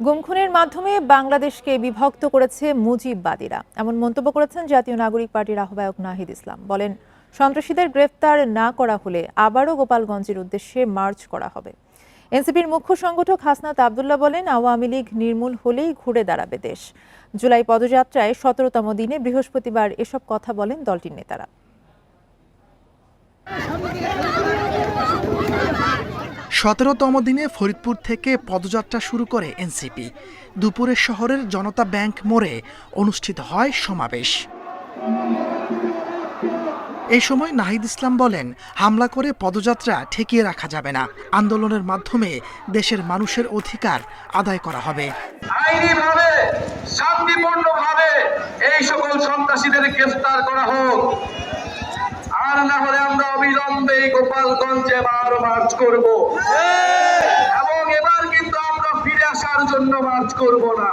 গুমখুনের মাধ্যমে বাংলাদেশকে বিভক্ত করেছে মুজিববাদীরা। এমন মন্তব্য করেছেন জাতীয় নাগরিক পার্টির আহ্বায়ক নাহিদ ইসলাম। বলেন, সন্ত্রাসীদের গ্রেফতার না করা হলে আবারও গোপালগঞ্জের উদ্দেশ্যে মার্চ করা হবে। এনসিপির মুখ্য সংগঠক হাসনাত আবদুল্লাহ বলেন, আওয়ামী লীগ নির্মূল হলেই ঘুরে দাঁড়াবে দেশ। জুলাই পদযাত্রায় সতেরোতম দিনে বৃহস্পতিবার এসব কথা বলেন দলটির নেতারা। সতেরোতম দিনে ফরিদপুর থেকে পদযাত্রা শুরু করে এনসিপি। দুপুরে শহরের জনতা ব্যাংক মোড়ে অনুষ্ঠিত হয় সমাবেশ। এই সময় নাহিদ ইসলাম বলেন, হামলা করে পদযাত্রা ঠেকিয়ে রাখা যাবে না। আন্দোলনের মাধ্যমে দেশের মানুষের অধিকার আদায় করা হবে। এই সকল সন্ত্রাসীদের গ্রেফতার করা হোক আর না হলে আমরা অবিলম্বে এই গোপালগঞ্জে বার মার্চ করব। এবং এবার কিন্তু আমরা ফিরে আসার জন্য মার্চ করব না।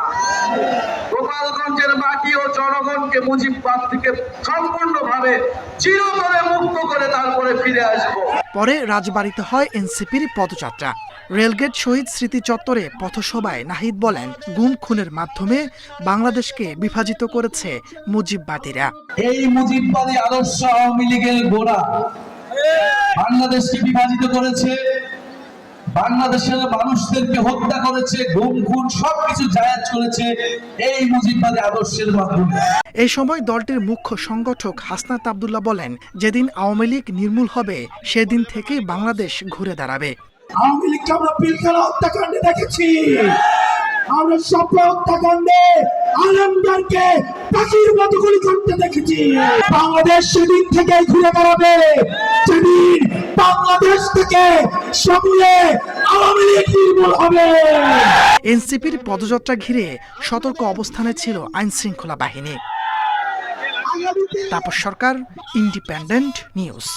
গোপালগঞ্জের মাটি ও জনগণকে মুজিববাদ থেকে সম্পূর্ণভাবে চিরতরে মুক্ত করে তারপরে ফিরে আসব। পরে রাজবাড়িতে হয় এনসিপির পদযাত্রা। রেলগেট শহীদ স্মৃতি চত্বরে পথসভায় নাহিদ বলেন গুম খুনের মাধ্যমে বাংলাদেশকে বিভাজিত করেছে মুজিববাদীরা। এই মুজিববাদী আদর্শ আওয়ামী লীগের গোড়া। বাংলাদেশকে বিভাজিত করেছে বাংলাদেশের মানুষদেরকে হত্যা করেছে গুম খুন সবকিছু জায়াজ করেছে এই মুজিববাদী আদর্শের মাধ্যমে। এই সময় দলটির মুখ্য সংগঠক হাসনাত আবদুল্লাহ বলেন যেদিন আওয়ামী লীগ নির্মূল হবে সেদিন থেকেই বাংলাদেশ ঘুরে দাঁড়াবে। আওয়ামী লীগকে আমরা পিলখানা হত্যাকাণ্ডে দেখেছি। আমরা স্বপ্ন হত্যাকাণ্ডে আলমদারকে পাখির মতো গুলি করতে দেখেছি। বাংলাদেশ সেদিন থেকে ঘুরে দাঁড়াবে সেদিন বাংলাদেশ থেকে সমূলে আওয়ামী লীগ নির্মূল হবে। এনসিপির পদযাত্রা ঘিরে সতর্ক অবস্থানে ছিল আইন শৃঙ্খলা বাহিনী তাপস সরকার ইন্ডিপেন্ডেন্ট নিউজ